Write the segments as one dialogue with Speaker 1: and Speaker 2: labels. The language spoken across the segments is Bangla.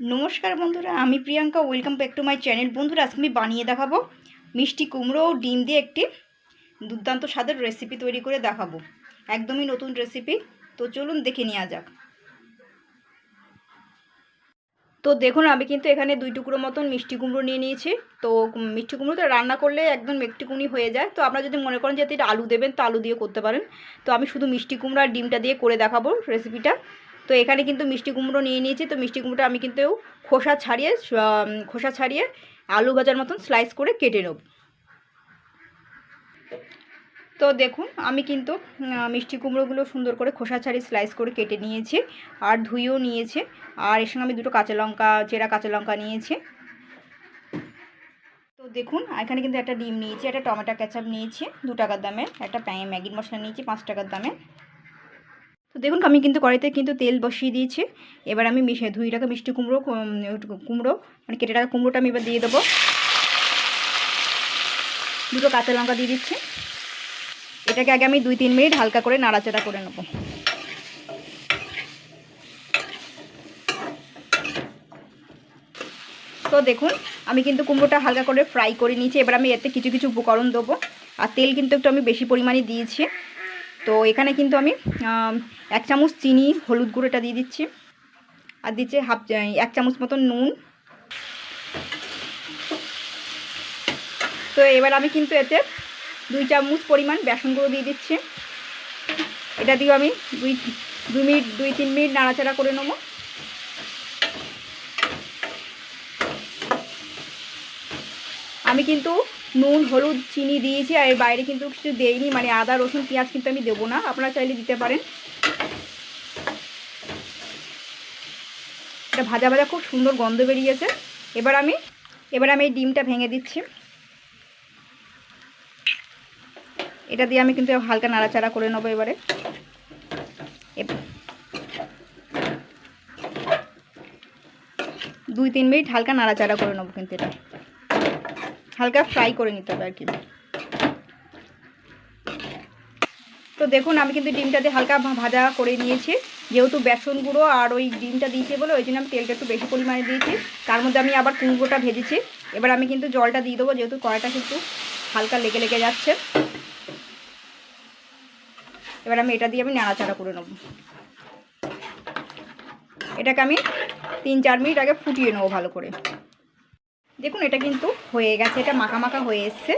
Speaker 1: নমস্কার বন্ধুরা, আমি Priyanka welcome back to my channel বন্ধুরা, আজকে আমি বানিয়ে দেখাবো মিষ্টি কুমড়ো ও ডিম দিয়ে একটি দুর্দান্ত স্বাদের রেসিপি তৈরি করে দেখাবো। একদমই নতুন রেসিপি তো চলুন দেখে নেওয়া যাক। তো দেখুন, আমি কিন্তু এখানে দুই টুকরো মতন মিষ্টি কুমড়ো নিয়ে নিয়েছি। তো মিষ্টি কুমড়োটা রান্না করলে একদম একটুকুনি হয়ে যায়। তো আপনারা যদি মনে করেন যে এতে আলু দেবেন, তো আলু দিয়ে করতে পারেন। তো আমি শুধু মিষ্টি কুমড়ো আর ডিমটা দিয়ে করে দেখাবো রেসিপিটা তো এখানে কিন্তু মিষ্টি কুমড়ো নিয়ে নিয়েছি। তো মিষ্টি কুমড়োটা আমি কিন্তু খোসা ছাড়িয়ে খোসা ছাড়িয়ে আলু ভাজার মতন স্লাইস করে কেটে নেব। তো দেখুন, আমি কিন্তু মিষ্টি কুমড়োগুলো সুন্দর করে খোসা ছাড়িয়ে স্লাইস করে কেটে নিয়েছি আর ধুয়েও নিয়েছে। আর এর সঙ্গে আমি দুটো কাঁচা লঙ্কা, চেরা কাঁচা লঙ্কা নিয়েছি। তো দেখুন, এখানে কিন্তু একটা ডিম নিয়েছি, একটা টমেটো, ক্যাচাপ নিয়েছি, দু টাকার দামের একটা প্যাঁ, ম্যাগির মশলা নিয়েছি, পাঁচ টাকার দামে। তো দেখুন, আমি কিন্তু কড়াইতে কিন্তু তেল বসিয়ে দিয়েছি। এবার আমি মিশে ধুই টাকা মিষ্টি কুমড়ো কুমড়ো মানে কেটে টাকা কুমড়োটা আমি এবার দিয়ে দেবো। দুটো কাঁচা লঙ্কা দিয়ে দিচ্ছি। এটাকে আগে আমি দুই তিন মিনিট হালকা করে নাড়াচাড়া করে নেব। তো দেখুন, আমি কিন্তু কুমড়োটা হালকা করে ফ্রাই করে নিয়েছি। এবার আমি এতে কিছু কিছু উপকরণ দেবো। আর তেল কিন্তু একটু আমি বেশি পরিমাণে দিয়েছি। তো এখানে কিন্তু আমি এক চামচ চিনি, হলুদ গুঁড়োটা দিয়ে দিচ্ছি। আর দিচ্ছি হাফ এক চামচ মতন নুন। তো এবার আমি কিন্তু এতে দুই চামচ পরিমাণ বেসন গুঁড়ো দিয়ে দিচ্ছি। এটা দিয়েও আমি দুই দুই মিনিট, দুই তিন মিনিট নাড়াচাড়া করে নেব। আমি কিন্তু নুন, হলুদ, চিনি দিয়েছি আর এর বাইরে কিন্তু কিছু দেইনি। মানে আদা, রসুন, পেঁয়াজ কিন্তু আমি দেবো না। আপনারা চাইলে দিতে পারেন। এটা ভাজা ভাজা খুব সুন্দর গন্ধ বেরিয়েছে। এবার আমি এবার আমি এই ডিমটা ভেঙে দিচ্ছি। এটা দিয়ে আমি কিন্তু হালকা নাড়াচাড়া করে নেব এবারে। এব- দুই, তিন মিনিট হালকা নাড়াচাড়া করে নেব কিন্তু এটা। হালকা ফ্রাই করে নিতে হবে আর কি। তো দেখুন, আমি কিন্তু ডিমটা দিয়ে হালকা ভাজা করে নিয়েছি। যেহেতু বেসন গুঁড়ো আর ওই ডিমটা দিয়েছি বলে, ওই জন্য আমি তেলটা একটু বেশি পরিমাণে দিয়েছি। তার মধ্যে আমি আবার কুমড়োটা ভেজেছি। এবার আমি কিন্তু জলটা দিয়ে দেবো, যেহেতু কড়াইটা কিন্তু হালকা লেগে লেগে যাচ্ছে। এবার আমি এটা দিয়ে আমি নাড়াচাড়া করে নেব। এটাকে আমি তিন চার মিনিট আগে ফুটিয়ে নেব ভালো করে। দেখুন, এটা কিন্তু হয়ে গেছে, এটা মাখা মাখা হয়ে এসছে।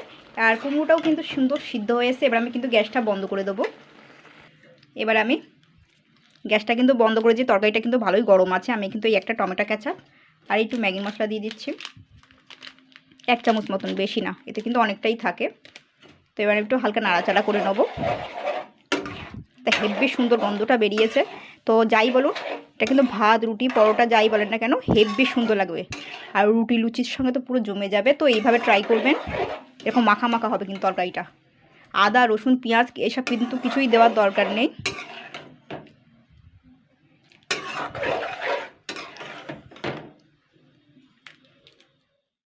Speaker 1: আর কুমড়োটাও কিন্তু সুন্দর সিদ্ধ হয়ে এসছে। এবার আমি কিন্তু গ্যাসটা বন্ধ করে দেবো। এবার আমি গ্যাসটা কিন্তু বন্ধ করেছি তরকারিটা কিন্তু ভালোই গরম আছে। আমি কিন্তু এই একটা টমেটো ক্যাচাপ আর একটু ম্যাগি মশলা দিয়ে দিচ্ছি। এক চামচ মতন, বেশি না। এতে কিন্তু অনেকটাই থাকে। তো এবার একটু হালকা নাড়াচাড়া করে নেব। তা হেব্বি সুন্দর গন্ধটা বেরিয়েছে। তো যাই বলুন এটা কিন্তু ভাত, রুটি, পরোটা, যাই বলেন না কেন হেভি সুন্দর লাগবে। আর রুটি, লুচির সঙ্গে তো পুরো জমে যাবে, তো এইভাবে ট্রাই করবেন। এরকম মাখা মাখা হবে কিন্তু তরকারিটা। আদা, রসুন, পেঁয়াজ, এসব কিন্তু কিছুই দেওয়ার দরকার নেই।